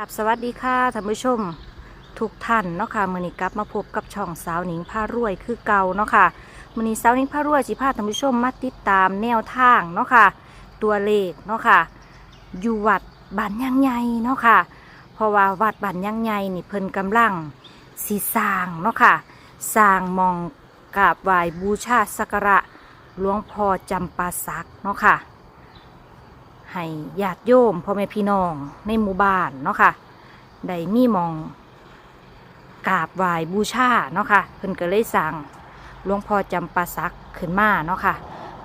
ครับสวัสดีค่ะท่านผู้ชมทุกท่านเนาะค่ะมือนี้กลับมาพบกับช่องสาวหนิงผ้ารวยคือเก่าเนาะค่ะมือนี้สาวหนิงผ้ารวยสิพาท่านผู้ชมมาติดตามแนวทางเนาะค่ะตัวเลขเนาะค่ะอยู่วัดบ้านยังใหญ่เนาะค่ะเพราะว่าวัดบ้านยังใหญ่นี่เพิ่นกำลังสีสร้างเนาะค่ะสร้างมองกราบไหว้บูชาสักการะหลวงพ่อจำปาสักเนาะค่ะ ให้ญาติโยมพ่อแม่พี่น้องในหมู่บ้านเนาะค่ะได้มีมองกราบไหว้บูชาเนาะค่ะเพิ่นก็เลยสั่งหลวงพ่อจำปาสักขึ้นมาเนาะค่ะ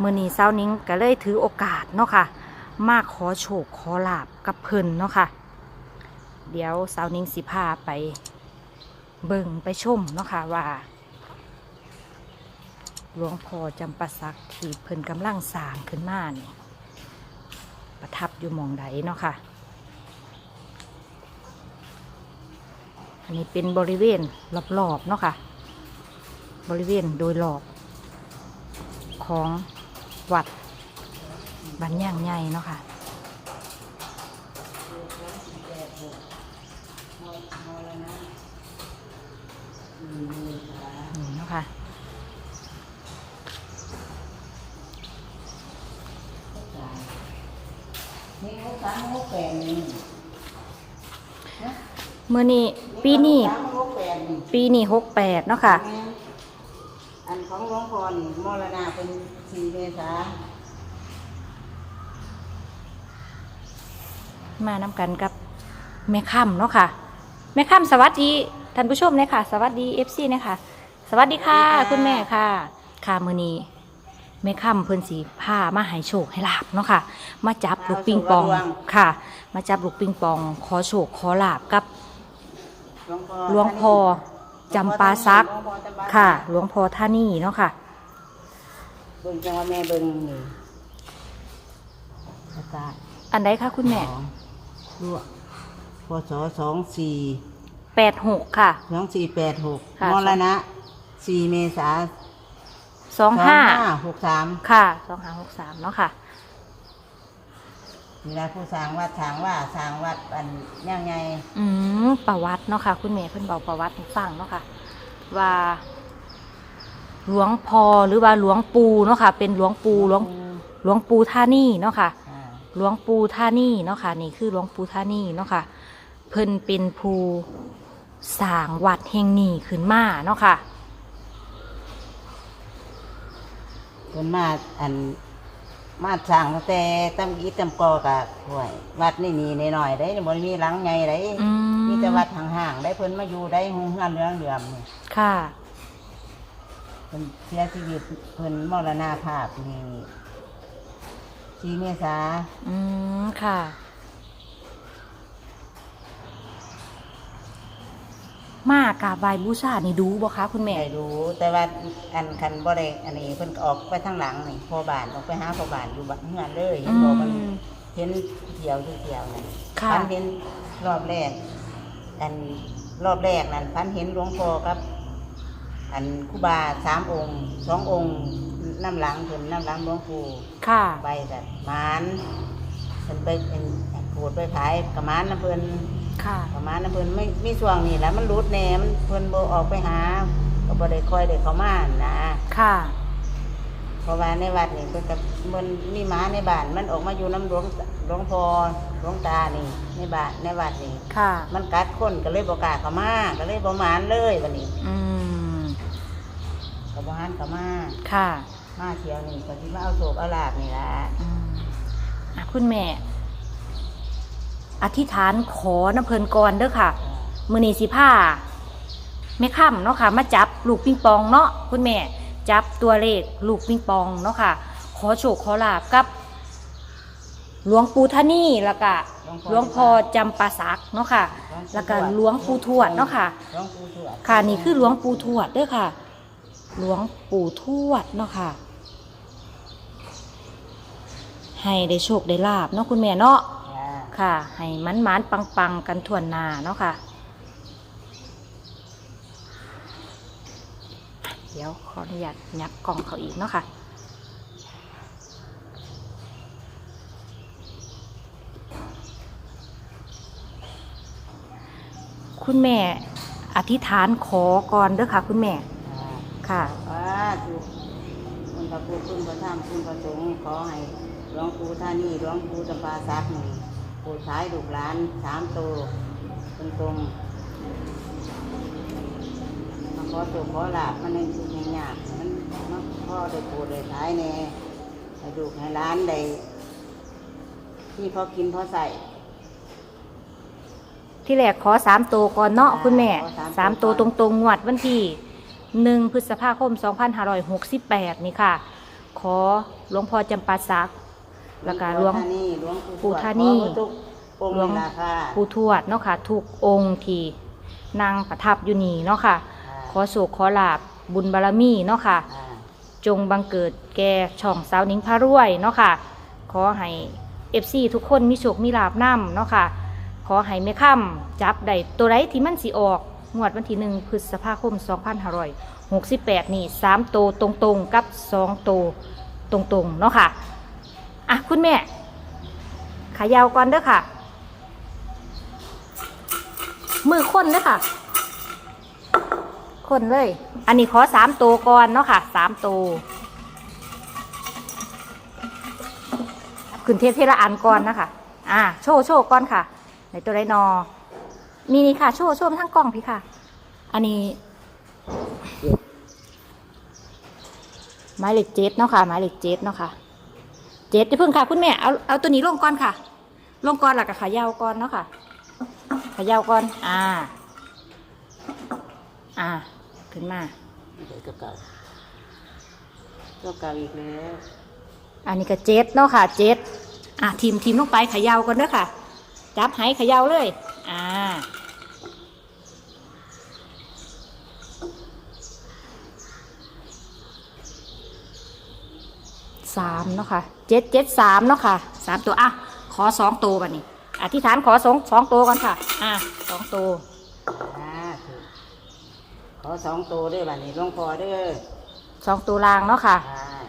มื้อนี้เช้านิ้งก็เลยถือโอกาสเนาะค่ะมาขอโชคขอลาบกับเพิ่นเนาะค่ะเดี๋ยวเช้านิ้งสิพาไปเบิ่งไปชมเนาะค่ะว่าหลวงพ่อจำปาสักที่เพิ่นกำลังสร้างขึ้นมานี่ ประทับอยู่มองใดเนาะค่ะ อันนี้เป็นบริเวณรอบๆเนาะค่ะ บริเวณโดยรอบของวัดบันย่างใหญ่เนาะค่ะนี่เนาะค่ะ นี่เขาสามหกแปดนี่เมื่อนี้ปีนี้สามหกแปดนี่ปีนี้หกแปดเนาะค่ะอันของหลวงพ่อนี่มรณะเป็นสี่เมษามานำกันกับแม่ค่ำเนาะค่ะ แม่ค่ำสวัสดีท่านผู้ชมเลยค่ะ สวัสดีเอฟซีเนี่ยค่ะสวัสดีค่ะ คุณแม่ค่ะค่ะมือนี้ แม่ค่ำเพิ่นสีผ้ามาให้โชคให้ลาบเนาะค่ะ มาจับลูกปิงปองค่ะ มาจับลูกปิงปอง ขอโชคขอลาบกับหลวงพ่อหลวงพ่อจำปาซักหลวงพ่อจำปาซักค่ะ หลวงพ่อท่านี่เนาะค่ะเบิ่งจังว่าแม่เบิ่งนี่ประกาศอันใดคะคุณแม่ของลวกพศสองสี่แปดหกค่ะสองสี่แปดหกค่ะมรณะสี่เมษา สองห้าหกสามค่ะสองห้าหกสามเนาะค่ะเวลาผู้สร้างวัดสร้างว่าสร้างวัดอันยังไงอืมประวัติเนาะค่ะ คุณแม่เพิ่นบอกประวัติให้ฟังเนาะค่ะ ว่า หลวงพ่อหรือว่าหลวงปู่เนาะค่ะ เป็นหลวงปู่หลวงหลวงปู่ท่านี่เนาะค่ะอ่าหลวงปู่ท่านี่เนาะค่ะ นี่คือหลวงปู่ท่านี่เนาะค่ะ เพิ่นเป็นผู้สร้างวัดแห่งนี้ขึ้นมาเนาะค่ะ เพิ่นมาอันมาสร้างตั้งแต่ตำอีตำกอกับห่วยวัดนี่นี่หน่อยๆได้บ่ได้มีหลังใหญ่ได้อืมมีแต่วัดห่างๆได้เพิ่นมาอยู่ได้หงเฮือนเรื่องเดือมนี่ค่ะ เพิ่นเสียชีวิตเพิ่นมรณภาพนี่สีเมษาอืมค่ะ มากกราบไหว้บูชานี่ดูบ่คะคุณแม่ได้รู้แต่ว่าอันคันบ่ได้อันนี้เพิ่นก็ออกไปทางหลังนี่พ่อบ้านออกไปหาพ่อบ้านอยู่บ้านเฮือนเลยเห็นบ่มันอืมเห็นเที่ยวที่เที่ยวนั่นค่ะ พันเห็นรอบแรก อันรอบแรกนั่นพันเห็นหลวงพ่อครับ อันครูบาสามองค์สององค์น้ำหลังเพิ่นน้ำหลังหลวงปู่ ค่ะใบแบบมานเพิ่นไปเป็นโกดไปขายกระมานน้ำเพิ่น ค่ะกระมานน้ำเพิ่นไม่มีช่วงนี้แหล้วมันรุดแหนมนเพิ่นบ่ออกไปหาก็บ่ได้คอยได้เข้ามานะ ค่ะ เพราะว่าในวัดนี่เพิ่นกับมันมีหมาในบ้านมันออกมาอยู่น้ำหลวงหลวงพ่อหลวงตานี่ในบ้านในวัดนี่ ค่ะ มันกัดคนก็เลยบอกกล้าเข้ามาก็เลยบ่หมานเลยวันนี้อืม ก็บ่หันเข้ามาค่ะมาเที่ยวนี่ก็สิมาเอาโศกเอาลาบนี่ล่ะ อืมอะคุณแม่ อธิษฐานขอน้ำเพลินก่อนเด้อค่ะ มือนีสิผ้าแม่ค่ำเนาะค่ะ มาจับลูกปิงปองเนาะคุณแม่ จับตัวเลขลูกปิงปองเนาะค่ะ ขอโชคขอลาบกับหลวงปู่ท่านี่แล้วก็หลวงพ่อจำปาสักเนาะค่ะ แล้วก็หลวงปู่ทวดเนาะค่ะ ค่ะนี่คือหลวงปู่ทวดเด้อค่ะ หลวงปู่ทวดเนาะค่ะ ให้ได้โชคได้ลาบเนาะคุณแม่เนาะ ค่ะ ให้มันมันปังปังกันทั่วหน้าเนาะค่ะ เดี๋ยวขออนุญาตยับกล่องเขาอีกเนาะค่ะคุณแม่อธิษฐานขอก่อนเด้อค่ะ คุณแม่ ค่ะว่าถูกคุณพระพุทธคุณพระธรรมคุณพระสงฆ์ขอให้หลวงปู่ท่านี่หลวงปู่จำปาสักนี่โปรดท้ายลูกหลานสามตัวตรงตรงๆมาขอตัวขอลาบมันในทุกในยากมันมันพ่อได้โปรดได้ท้ายแน่ให้ลูกให้หล้านได้ที่พอกินพอใส่ ที่แรกขอสามตัวก่อนเนาะอ่าคุณแม่ขอสามสามตัตัววตก่อนรงๆงวดวันที่หนึ่งพฤษภาคม 2568 นี่ค่ะ ขอหลวงพ่อจำปาสัก แล้วก็หลวงหลวงปู่ท่านี่ขอทุกองค์หลวงราคาปูทวดเนาะค่ะทุกองค์ที่นางประทับอยู่นี่เนาะค่ะ ขอโศกขอลาบบุญบารมีเนาะค่ะอ่าจงบังเกิดแก่ช่องสาวนิ้งพารวยเนาะค่ะ ขอให้เอฟซีทุกคนมีโชคมีลาบนำเนาะค่ะ ขอให้ไม่ค่ำจับได้ตัวไรที่มันสิออกงวดวันที่หนึ่งพฤษภาคม 2568 นี่สามโตวตรงๆ กับสองโตวตรงๆ เนาะค่ะ อะคุณแม่ ขายาวก่อนเด้อค่ะ มือคนเด้อค่ะ คนเลย อันนี้ขอสามตัวก่อนเนาะค่ะสามตัวขึ้นเทปเทละอันก่อนนะคะ อ่า โชว์โชว์ก่อนค่ะ ในตัวไรนอ มีนี่ค่ะ โชว์โชว์ทั้งกล้องพี่ค่ะ อันนี้หมายเลขเจ็ดเนาะค่ะหมายเลขเจ็ดเนาะค่ะ เจ็ดจะพึ่งค่ะคุณแม่เอาเอาตัวนี้ลงก่อนค่ะ ลงก่อนหลักกับขายาวก่อนเนาะค่ะขายาวก่อนอ่า อ่าขึ้นมาเดี๋ยวเก่าเก่าอีกแล้วอันนี้ก็เจ็ดเนาะค่ะเจ็ดอะทีมทีมลงไปเขยาวก่อนเด้อค่ะ จับไหเขยาวเลย อ่า สามเนาะค่ะเจ็ดเจ็ดสามเนาะค่ะสามตัวอะขอสองตัวบันนี้อธิษฐานขอสองสองตัวก่อนค่ะ อะสองตัวอ่าถูกขอสองตัวด้วยบัดนี้หลวงพ่อเด้อสองตัวลางเนาะค่ะ อ่า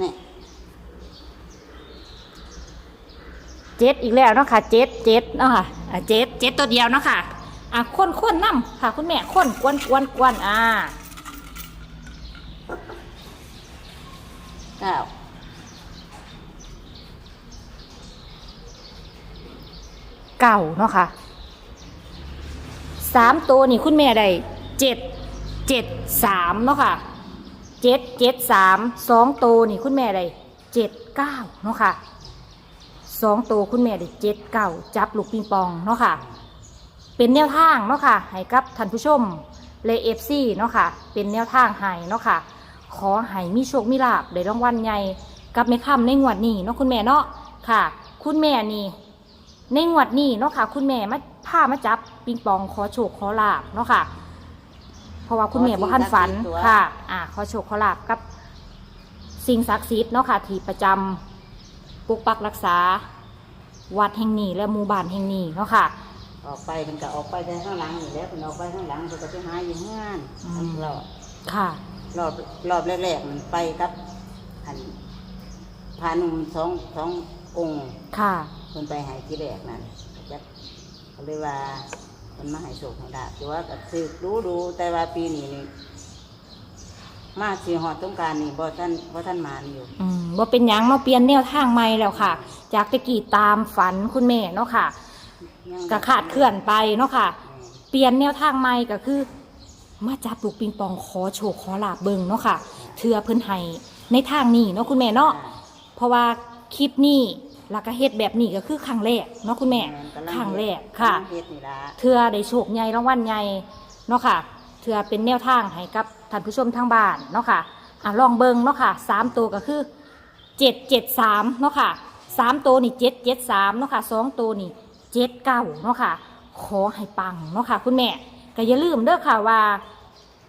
นี่เจ็ดอีกแล้วเนาะค่ะเจ็ดเจ็ดเนาะค่ะอะเจ็ดเจ็ดตัวเดียวเนาะค่ะ อะข้นข้นน้ำค่ะ คุณแม่ข้นกวนกวนกวนอ่าเก้าเก่าเนาะค่ะสามตัวนี่คุณแม่ได้เจ็ดเจ็ดสามเนาะค่ะเจ็ดเจ็ดสามสองตัวนี่คุณแม่ได้เจ็ดเก้าเนาะค่ะสองตัวคุณแม่ได้เจ็ดเก้าจับลูกปิงปองเนาะค่ะ เป็นแนวทางเนาะค่ะให้กับท่านผู้ชมเลเอฟซีเนาะค่ะ เป็นแนวทางให้เนาะค่ะ ขอให้มีโชคมีลาบได้รางวัลใหญ่กับแม่ค่ำในงวดนี้เนาะคุณแม่เนาะค่ะ คุณแม่นี่ในงวดนี้เนาะค่ะ คุณแม่มาพามาจับปิงปองขอโชคขอลาบเนาะค่ะ เพราะว่าคุณแม่บ่ทันฝันค่ะ อ่าขอโชคขอลาบกับ สิ่งศักดิ์สิทธิ์เนาะค่ะที่ประจำปกปักรักษา วัดแห่งนี้และหมู่บ้านแห่งนี้เนาะค่ะ ออกไปมันก็ออกไปแต่ข้างหลังอยู่แล้วมันออกไปข้างหลังมันก็ไปหาอยู่ห้านอืม รอบค่ะ รอบรอบแรกๆมันไปกับ อันพาหนุ่มสองสององค์ค่ะ คนไปใหายที่แรกนั่นจะเขาเลยว่ามันมาใหายโศกให้ดาบแต่ว่าก็สืบดูดูแต่ว่าปีนี้นี่มาสีหอดต้องการนี่บ่ท่านบ่ท่านมานี่อยู่ อืมว่าเป็นหยังเนาะเปลี่ยนแนวทางใหม่แล้วค่ะ จากตะกี้ตามฝันคุณแม่เนาะค่ะยัง ก็ขาดเคลื่อนไปเนาะค่ะแม่เปลี่ยนแนวทางใหม่ก็คือ มาจับลูกปิงปองขอโชคขอลาบเบิงเนาะค่ะ เทือเพิ่นให้ในทางนี้เนาะคุณแม่เนาะ เพราะว่าคลิปนี้แล้วก็เฮ็ดแบบนี้ก็คือครั้งแรกเนาะคุณแม่กำลังครั้งแรกค่ะกำลังเฮ็ดนี่ละเทือได้โชคใหญ่รางวัลใหญ่เนาะค่ะ เทือเป็นแนวทางให้กับท่านผู้ชมทางบ้านเนาะค่ะอะลองเบิงเนาะค่ะสามตัวก็คือเจ็ดเจ็ดสามเนาะค่ะสามตัวนี่เจ็ดเจ็ดสามเนาะค่ะสองตัวนี่ เจ็ดเก้าเนาะค่ะ ขอให้ปังเนาะค่ะ คุณแม่ก็อย่าลืมเด้อค่ะว่า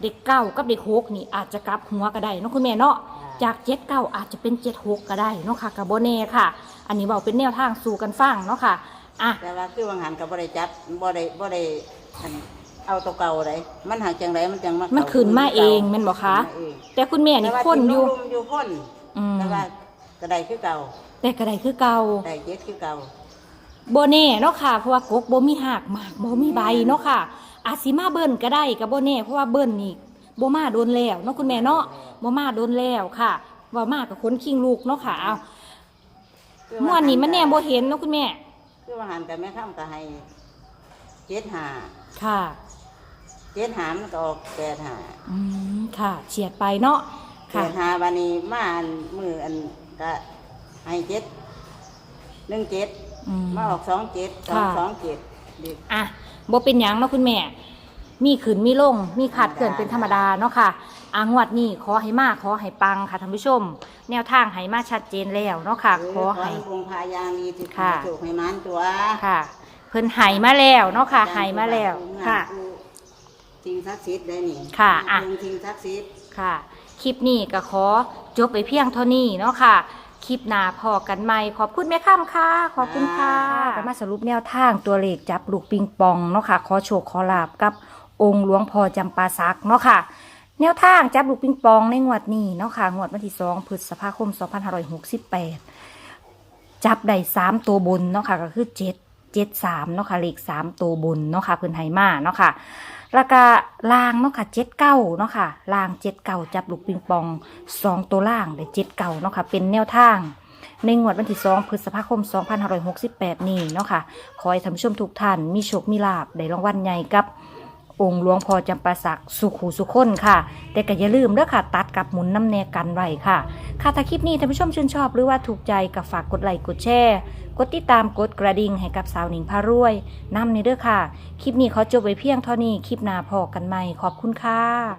เด็กเก้ากับเด็กหกนี่อาจจะกลับหัวก็ได้เนาะคุณแม่เนาะจากเจ็ดเก้าอาจจะเป็นเจ็ดหกก็ได้เนาะค่ะกับโบเน่ค่ะ อันนี้บอกเป็นแนวทางสู่กันฟังเนาะค่ะอะแต่ว่าคือวังหันกับบ่ได้จับบ่ได้บ่ได้อันเอาตัวเก่าไดมันหักจังไรมันจังมามันขึ้นมาเองแม่นบ่คะขึ้นมาเองแต่คุณแม่นี่แต่ว่าคนอยู่ที่ลุ่มๆอยู่พ่นอืมแต่ว่าก็ได้คือเก่าแต่กระไดคือเก่าได้เจ็ดคือเก่า โบเน่เนาะค่ะ เพราะว่ากกโบมีหักมากโบมีใบเนาะค่ะ อาจสิมาเบิ้นก็ได้กับโบเน่เพราะว่าเบิ้นนี่โบมาโดนแล้วเนาะคุณแม่เนาะโบมาโดนแล้วค่ะว่ามากับคนคิงลูกเนาะค่ะเอาม่วนนี่มันแน่โบเห็นเนาะคุณแม่คือว่าหันแต่แม่ข้ามก็ให้เจ็ดหาค่ะเจ็ดหามันก็ออกแปดหาอืมค่ะเฉียดไปเนาะแปค่ะดหาวันนี้มาอันมืออันก็ให้เจ็ดหนึ่งเจ็ด อืม มาออกสองเจ็ดสองค่ะ สองเจ็ดเด็ก อะโบเป็นหยังเนาะคุณแม่ มีขืนมีลง มีขาดเกินเป็นธรรมดาเนาะค่ะอางวดนี้ขอให้มากขอให้ปังค่ะท่านผู้ชม แนวทางให้มาชัดเจนแล้วเนาะค่ะ ขอให้ วงพายางดีที่ค่ะถูกให้มันตัวค่ะ เพิ่นใหายมาแล้วเนาะค่ะใหายมาแล้วค่ะ จริงศักดิ์สิทธิ์ได้นี่ค่ะอะ จริงศักดิ์สิทธิ์ค่ะ คลิปนี้ก็ขอจบไปเพียงเท่านี้เนาะค่ะ คลิปหน้าพอกันใหม่ ขอบคุณแม่ข้ามค่ะ ขอบคุณค่ะก็มาสรุปแนวทางตัวเลขจับลูกปิงปองเนาะค่ะ ขอโชคขอลาบกับองค์หลวงพ่อจำปาสักเนาะค่ะ แนวทางจับลูกปิงปองในงวดนี้เนาะค่ะ งวดวันที่2พฤษภาคม 2568 จับได้สามตัวบนเนาะค่ะ ก็คือเจ็ดเจ็ดสามเนาะค่ะ เลขสามตัวบนเนาะค่ะเพิ่นไฮมาเนาะค่ะ แล้วก็ลางเนาะค่ะเจ็ดเก้าเนาะค่ะลางเจ็ดเก้าจับลูกปิงปองสองตัวล่างได้เจ็ดเก้าเนาะค่ะเป็นแนวทาง ในงวดวันที่สองพฤษภาคม 2568 นี้เนาะค่ะขอให้ท่านผู้ชมทุกท่านมีโชคมีลาบได้รางวัลใหญ่กับองค์หลวงพ่อจำปาสักสุขูสุขคนค่ะ แต่ก็อย่าลืมเด้อค่ะ ตัดกับหมุนน้ำแนกันไว้ค่ะ ค่ะถ้าคลิปนี้ท่านผู้ชมชื่นชอบหรือว่าถูกใจก็ฝากกดไลค์กดแชร์ กดติดตามกดกระดิ่งให้กับสาวหนิงพารวยนำในเด้อค่ะ คลิปนี้ขอจบไว้เพียงเท่านี้ คลิปหน้าพอกันใหม่ ขอบคุณค่ะ